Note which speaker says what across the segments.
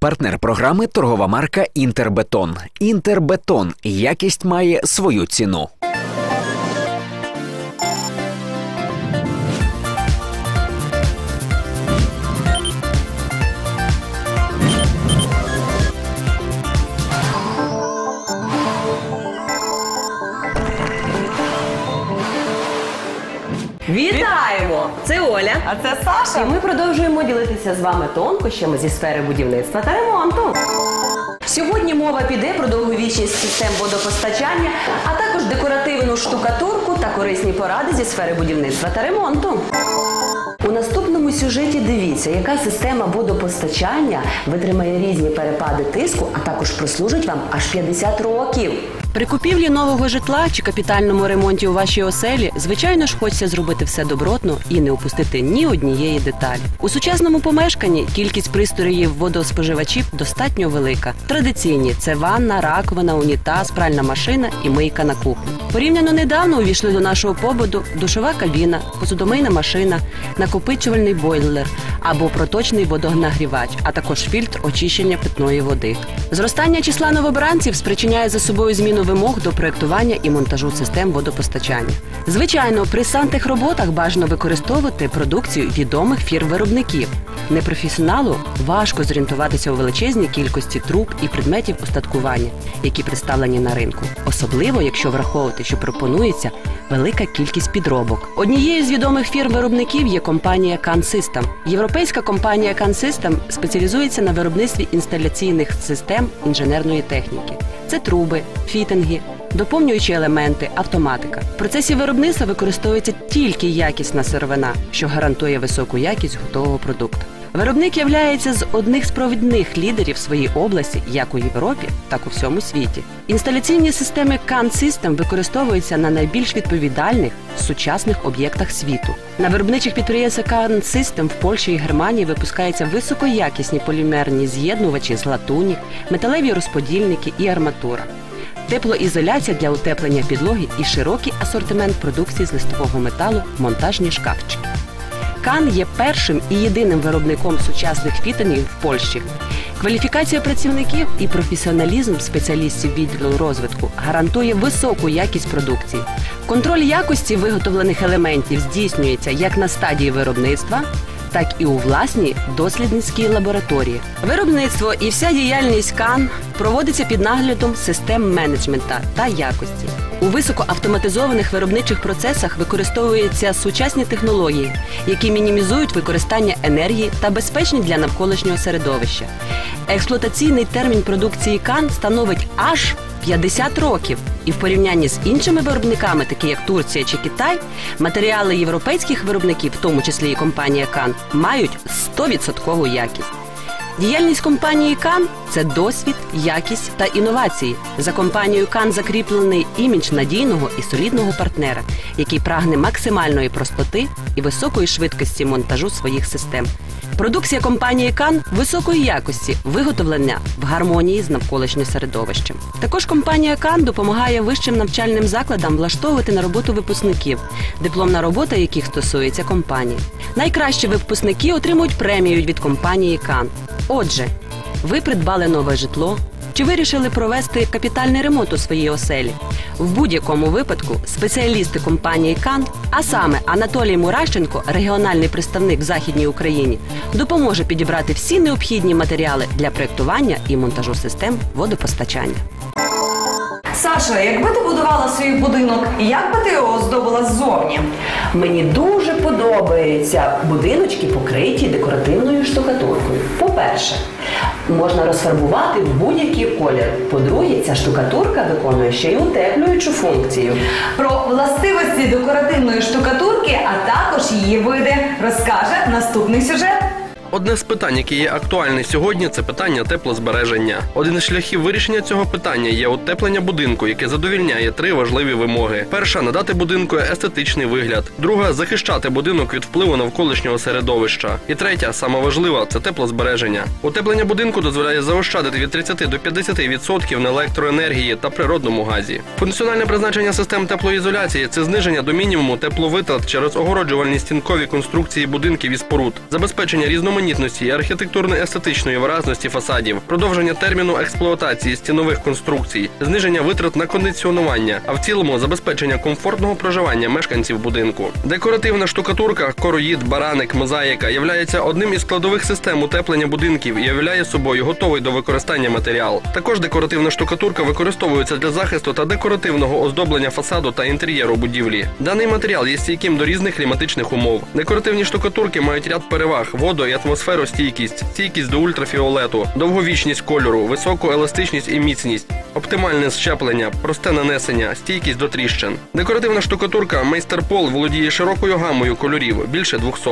Speaker 1: Партнер програми торгова марка Інтербетон. Інтербетон. Якість має свою ціну.
Speaker 2: А це
Speaker 3: І ми продовжуємо ділитися з вами тонкощами зі сфери будівництва та ремонту. Сьогодні мова піде про довговічність систем водопостачання, а також декоративну штукатурку та корисні поради зі сфери будівництва та ремонту. У наступному сюжеті дивіться, яка система водопостачання витримає різні перепади тиску, а також прослужить вам аж 50 років. При купівлі нового житла чи капітальному ремонті у вашій оселі, звичайно ж, хочеться зробити все добротно і не упустити ні однієї деталі. У сучасному помешканні кількість пристроїв водоспоживачів достатньо велика. Традиційні це ванна, раковина, унітаз, пральна машина і мийка на кухні. Порівняно недавно увійшли до нашого побуду душова кабіна, посудомийна машина, накопичувальний бойлер або проточний водонагрівач, а також фільтр очищення питної води. Зростання числа новобранців спричиняє за собою зміну вимог до проектування і монтажу систем водопостачання. Звичайно, при сантехроботах бажано використовувати продукцію відомих фірм-виробників. Непрофесіоналу важко зорієнтуватися у величезній кількості труб і предметів устаткування, які представлені на ринку, особливо якщо враховувати, що пропонується велика кількість підробок. Однією з відомих фірм-виробників є компанія Can System. Європейська компанія Can System спеціалізується на виробництві інсталяційних систем інженерної техніки. Це труби, фітинги, доповнюючі елементи, автоматика. В процесі виробництва використовується тільки якісна сировина, що гарантує високу якість готового продукту. Виробник являється з одних з провідних лідерів своїй області, як у Європі, так у всьому світі. Інсталяційні системи CAN System використовуються на найбільш відповідальних сучасних об'єктах світу. На виробничих підприємствах CAN System в Польщі і Германії випускаються високоякісні полімерні з'єднувачі з латуні, металеві розподільники і арматура. Теплоізоляція для утеплення підлоги і широкий асортимент продукції з листового металу, монтажні шкафчики. Кан є першим і єдиним виробником сучасних фітингів в Польщі. Кваліфікація працівників і професіоналізм спеціалістів відділу розвитку гарантує високу якість продукції. Контроль якості виготовлених елементів здійснюється як на стадії виробництва, так і у власній дослідницькій лабораторії. Виробництво і вся діяльність КАН проводиться під наглядом систем менеджмента та якості. У високоавтоматизованих виробничих процесах використовуються сучасні технології, які мінімізують використання енергії та безпечні для навколишнього середовища. Експлуатаційний термін продукції КАН становить аж 50 років, і в порівнянні з іншими виробниками, такі як Турція чи Китай, матеріали європейських виробників, в тому числі і компанія Кан, мають 100% якість. Діяльність компанії Кан це досвід, якість та інновації. За компанією Кан закріплений імідж надійного і солідного партнера, який прагне максимальної простоти і високої швидкості монтажу своїх систем. Продукція компанії Кан високої якості, виготовлення в гармонії з навколишнім середовищем. Також компанія Кан допомагає вищим навчальним закладам влаштовувати на роботу випускників, дипломна робота яких стосується компанії. Найкращі випускники отримують премію від компанії Кан. Отже, ви придбали нове житло. Чи вирішили провести капітальний ремонт у своїй оселі? В будь-якому випадку спеціалісти компанії Кан, а саме Анатолій Муращенко, регіональний представник в Західній Україні, допоможе підібрати всі необхідні матеріали для проєктування і монтажу систем водопостачання.
Speaker 2: Саша, якби ти будувала свій будинок, як би ти його оздобила ззовні?
Speaker 3: Мені дуже подобаються будиночки, покриті декоративною штукатуркою. По-перше, можна розфарбувати в будь-який колір. По-друге, ця штукатурка виконує ще й утеплюючу функцію.
Speaker 2: Про властивості декоративної штукатурки, а також її види, розкаже наступний сюжет.
Speaker 4: Одне з питань, яке є актуальне сьогодні, це питання теплозбереження. Один із шляхів вирішення цього питання є утеплення будинку, яке задовільняє три важливі вимоги: перша надати будинку естетичний вигляд, друга захищати будинок від впливу навколишнього середовища. І третя, сама важлива, це теплозбереження. Утеплення будинку дозволяє заощадити від 30 до 50% на електроенергії та природному газі. Функціональне призначення систем теплоізоляції це зниження до мінімуму тепловитрат через огороджувальні стінкові конструкції будинків і споруд, забезпечення різноманітних різноманітності і архітектурно-естетичної виразності фасадів, продовження терміну експлуатації стінових конструкцій, зниження витрат на кондиціонування, а в цілому забезпечення комфортного проживання мешканців будинку. Декоративна штукатурка, короїд, бараник, мозаїка являється одним із складових систем утеплення будинків і являє собою готовий до використання матеріал. Також декоративна штукатурка використовується для захисту та декоративного оздоблення фасаду та інтер'єру будівлі. Даний матеріал є стійким до різних кліматичних умов. Декоративні штукатурки мають ряд переваг: водо і атмосферостійкість, стійкість. До ультрафіолету, довговічність кольору, високу еластичність і міцність, оптимальне щеплення, просте нанесення, стійкість до тріщин. Декоративна штукатурка Мейстер Пол володіє широкою гамою кольорів. Більше 200.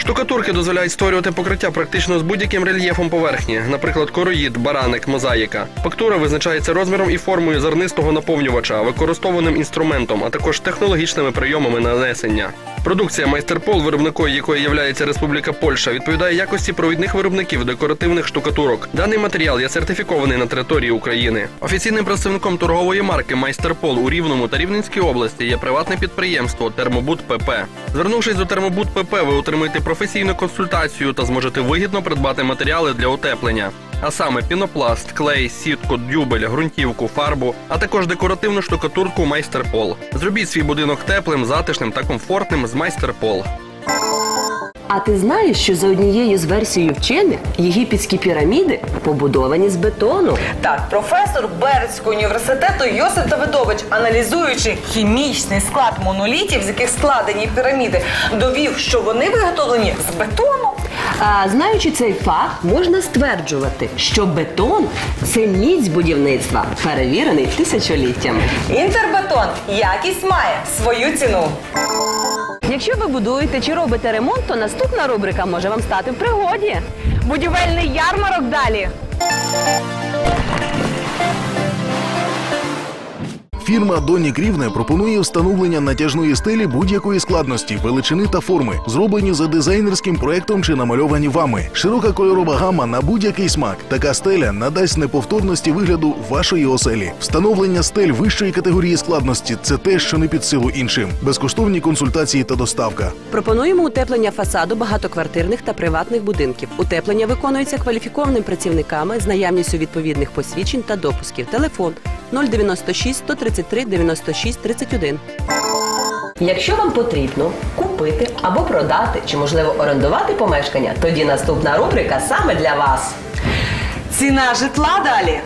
Speaker 4: Штукатурки дозволяють створювати покриття практично з будь-яким рельєфом поверхні, наприклад, короїд, бараник, мозаїка. Фактура визначається розміром і формою зернистого наповнювача, використовуваним інструментом, а також технологічними прийомами нанесення. Продукція майстерпол, виробникою якої є Республіка Польща, відповідає якості провідних виробників декоративних штукатурок. Даний матеріал є сертифікований на території України. Офіційним представником торгової марки Майстерпол у Рівному та Рівненській області є приватне підприємство Термобуд ПП. Звернувшись до Термобуд ПП, ви отримаєте професійну консультацію та зможете вигідно придбати матеріали для утеплення. А саме пінопласт, клей, сітку, дюбель, ґрунтівку, фарбу, а також декоративну штукатурку майстерпол. Зробіть свій будинок теплим, затишним та комфортним з майстерпол.
Speaker 3: А ти знаєш, що за однією з версією вчених єгипетські піраміди побудовані з бетону?
Speaker 2: Так, професор Бердського університету Йосип Давидович, аналізуючи хімічний склад монолітів, з яких складені піраміди, довів, що вони виготовлені з бетону.
Speaker 3: А знаючи цей факт, можна стверджувати, що бетон це міць будівництва, перевірений тисячоліттями.
Speaker 2: Інтербетон якість має свою ціну.
Speaker 3: Якщо ви будуєте чи робите ремонт, то наступна рубрика може вам стати в пригоді.
Speaker 2: Будівельний ярмарок далі.
Speaker 5: Фірма Донік Рівне пропонує встановлення натяжної стелі будь-якої складності, величини та форми, зроблені за дизайнерським проектом чи намальовані вами. Широка кольорова гама на будь-який смак. Така стеля надасть неповторності вигляду вашої оселі. Встановлення стель вищої категорії складності це те, що не під силу іншим. Безкоштовні консультації та доставка.
Speaker 3: Пропонуємо утеплення фасаду багатоквартирних та приватних будинків. Утеплення виконується кваліфікованими працівниками з наявністю відповідних посвідчень та допусків. Телефон 096 133 96 31. Якщо вам потрібно купити або продати, чи можливо орендувати помешкання, тоді наступна рубрика саме для вас.
Speaker 2: Ціна житла далі.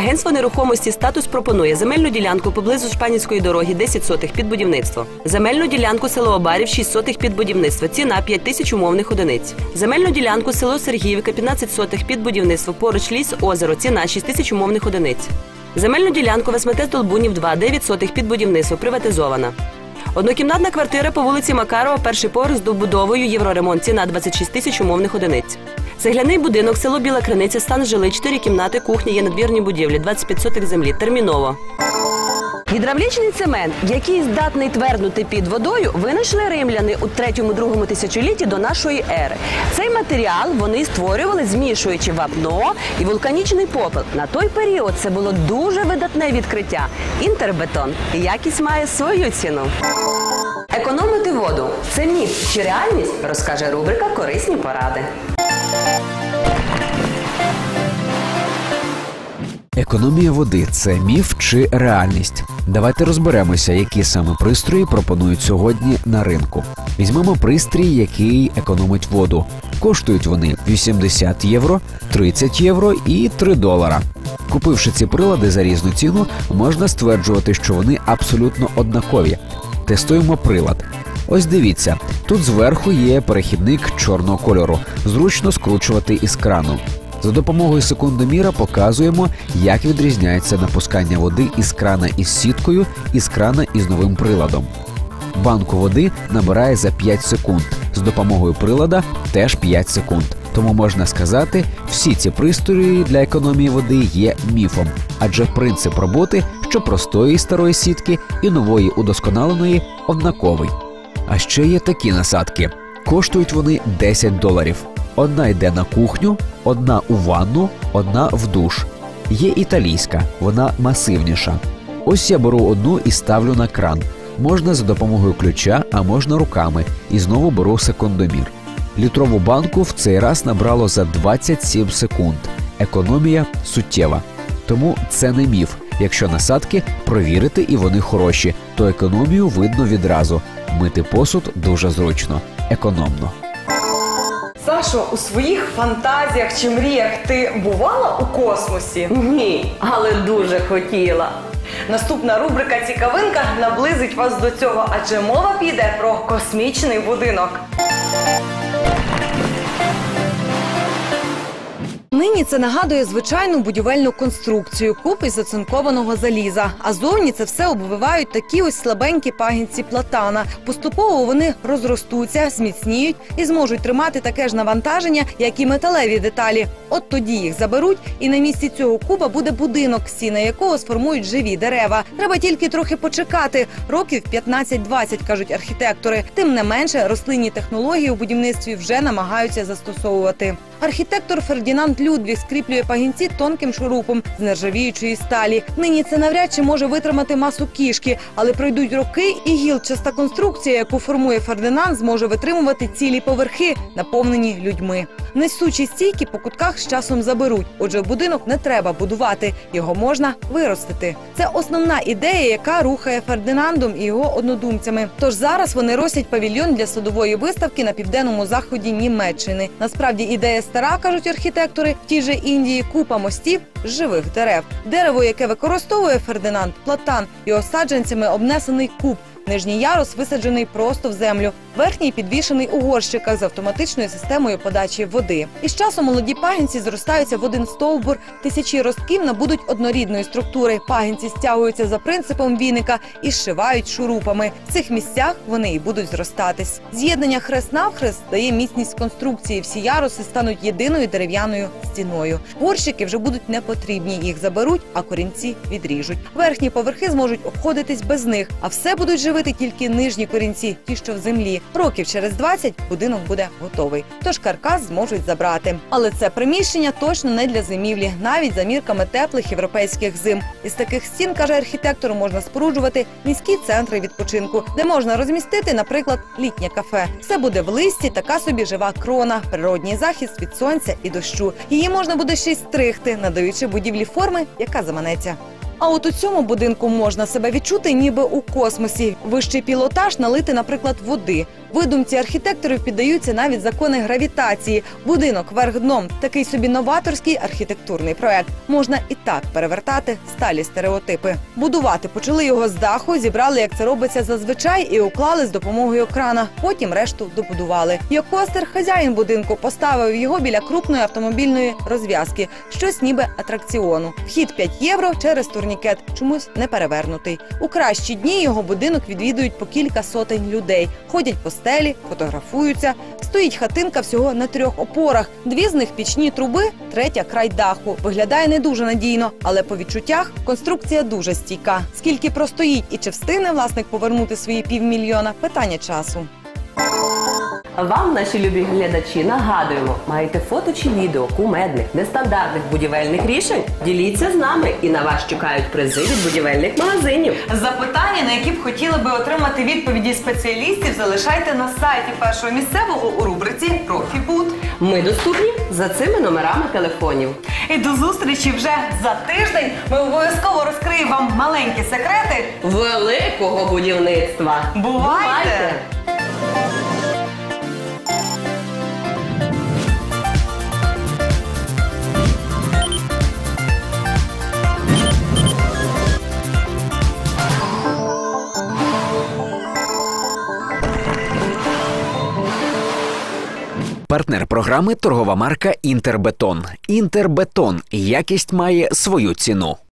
Speaker 3: Агентство нерухомості статус пропонує земельну ділянку поблизу Шпанівської дороги 10 сотих під будівництво. Земельну ділянку село Обарів 6 сотих під будівництво. Ціна 5 тисяч умовних одиниць. Земельну ділянку село Сергіївка 15 сотих під будівництво. Поруч ліс озеро. Ціна 6 тисяч умовних одиниць. Земельну ділянку в СМТ Толбунів 2 9 сотих під будівництво. Приватизована. Однокімнатна квартира по вулиці Макарова, перший поверх з добудовою Євроремонт. Ціна 26 тисяч умовних одиниць. Цегляний будинок, село Біла Криниця, стан жили, 4 кімнати, кухня, є надвірні будівлі, 25 сотих землі. Терміново. Гідравлічний цемент, який здатний тверднути під водою, винайшли римляни у 3-2 тисячолітті до нашої ери. Цей матеріал вони створювали, змішуючи вапно і вулканічний попел. На той період це було дуже видатне відкриття. Інтербетон. Якість має свою ціну. Економити воду це міф чи реальність, розкаже рубрика Корисні поради.
Speaker 1: Економія води це міф чи реальність. Давайте розберемося, які саме пристрої пропонують сьогодні на ринку. Візьмемо пристрій, який економить воду. Коштують вони 80 євро, 30 євро і 3 долара. Купивши ці прилади за різну ціну, можна стверджувати, що вони абсолютно однакові. Тестуємо прилад. Ось дивіться, тут зверху є перехідник чорного кольору, зручно скручувати із крану. За допомогою секундоміра показуємо, як відрізняється напускання води із крана із сіткою і з крана із новим приладом. Банку води набирає за 5 секунд. З допомогою прилада теж 5 секунд. Тому можна сказати, всі ці пристрої для економії води є міфом, адже принцип роботи що простої старої сітки і нової удосконаленої однаковий. А ще є такі насадки. Коштують вони 10 доларів. Одна йде на кухню, одна у ванну, одна в душ. Є італійська, вона масивніша. Ось я беру одну і ставлю на кран. Можна за допомогою ключа, а можна руками. І знову беру секундомір. Літрову банку в цей раз набрало за 27 секунд. Економія суттєва. Тому це не міф. Якщо насадки провірити і вони хороші, то економію видно відразу. Мити посуд дуже зручно, економно.
Speaker 2: Сашо, у своїх фантазіях чи мріях ти бувала у космосі?
Speaker 3: Ні, але дуже хотіла.
Speaker 2: Наступна рубрика Цікавинка наблизить вас до цього, адже мова піде про космічний будинок. Нині це нагадує звичайну будівельну конструкцію, куб із оцинкованого заліза. А зовні це все обвивають такі ось слабенькі пагінці платана. Поступово вони розростуться, зміцніють і зможуть тримати таке ж навантаження, як і металеві деталі. От тоді їх заберуть, і на місці цього куба буде будинок, стіна якого сформують живі дерева. Треба тільки трохи почекати. Років 15-20, кажуть архітектори. Тим не менше, рослинні технології у будівництві вже намагаються застосовувати. Архітектор Фердінанд Людвіг скріплює пагінці тонким шурупом з нержавіючої сталі. Нині це навряд чи може витримати масу кішки, але пройдуть роки, і гілчаста конструкція, яку формує Фердинанд, зможе витримувати цілі поверхи, наповнені людьми. Несучі стійки по кутках з часом заберуть. Отже, будинок не треба будувати, його можна виростити. Це основна ідея, яка рухає Фердинандом і його однодумцями. Тож зараз вони ростять павільйон для садової виставки на південному заході Німеччини. Насправді ідея стара, кажуть архітектори, в тій же Індії купа мостів з живих дерев. Дерево, яке використовує Фердинанд, платан і осадженцями обнесений куб. Нижній ярус висаджений просто в землю. Верхній підвішений у горщиках з автоматичною системою подачі води. І з часом молоді пагінці зростаються в один стовбур. Тисячі ростків набудуть однорідної структури. Пагінці стягуються за принципом віника і зшивають шурупами. В цих місцях вони і будуть зростатись. З'єднання хрест навхрест дає міцність конструкції. Всі яруси стануть єдиною дерев'яною стіною. Горщики вже будуть не потрібні. Їх заберуть, а корінці відріжуть. Верхні поверхи зможуть обходитись без них, а все будуть живити тільки нижні корінці, ті, що в землі. Років через 20 будинок буде готовий. Тож каркас зможуть забрати. Але це приміщення точно не для зимівлі, навіть за мірками теплих європейських зим. Із таких стін, каже архітектор, можна споруджувати міські центри відпочинку, де можна розмістити, наприклад, літнє кафе. Все буде в листі, така собі жива крона, природній захист від сонця і дощу. Її можна буде ще й стригти, надаючи будівлі форми, яка заманеться. А от у цьому будинку можна себе відчути, ніби у космосі. Вищий пілотаж налити, наприклад, води. Видумці архітекторів піддаються навіть закони гравітації. Будинок вверх дном такий собі новаторський архітектурний проект. Можна і так перевертати сталі стереотипи. Будувати почали його з даху, зібрали, як це робиться зазвичай, і уклали з допомогою крана. Потім решту добудували. Йокостер, хазяїн будинку, поставив його біля крупної автомобільної розв'язки, щось ніби атракціону. Вхід 5 євро через турнікет, чомусь не перевернутий. У кращі дні його будинок відвідують по кілька сотень людей. Ходять по стелі, фотографуються. Стоїть хатинка всього на трьох опорах. Дві з них пічні труби, третя край даху. Виглядає не дуже надійно, але по відчуттях конструкція дуже стійка. Скільки простоїть і чи встигне власник повернути свої півмільйона? Питання часу.
Speaker 3: Вам, наші любі глядачі, нагадуємо, маєте фото чи відео кумедних, нестандартних будівельних рішень? Діліться з нами і на вас чекають призи від будівельних магазинів.
Speaker 2: Запитання, на які б хотіли би отримати відповіді спеціалістів, залишайте на сайті першого місцевого у рубриці Профібуд.
Speaker 3: Ми доступні за цими номерами телефонів.
Speaker 2: І до зустрічі вже за тиждень. Ми обов'язково розкриємо вам маленькі секрети.
Speaker 3: Великого будівництва.
Speaker 2: Бувайте!
Speaker 1: Партнер програми торгова марка Інтербетон. Інтербетон. Якість має свою ціну.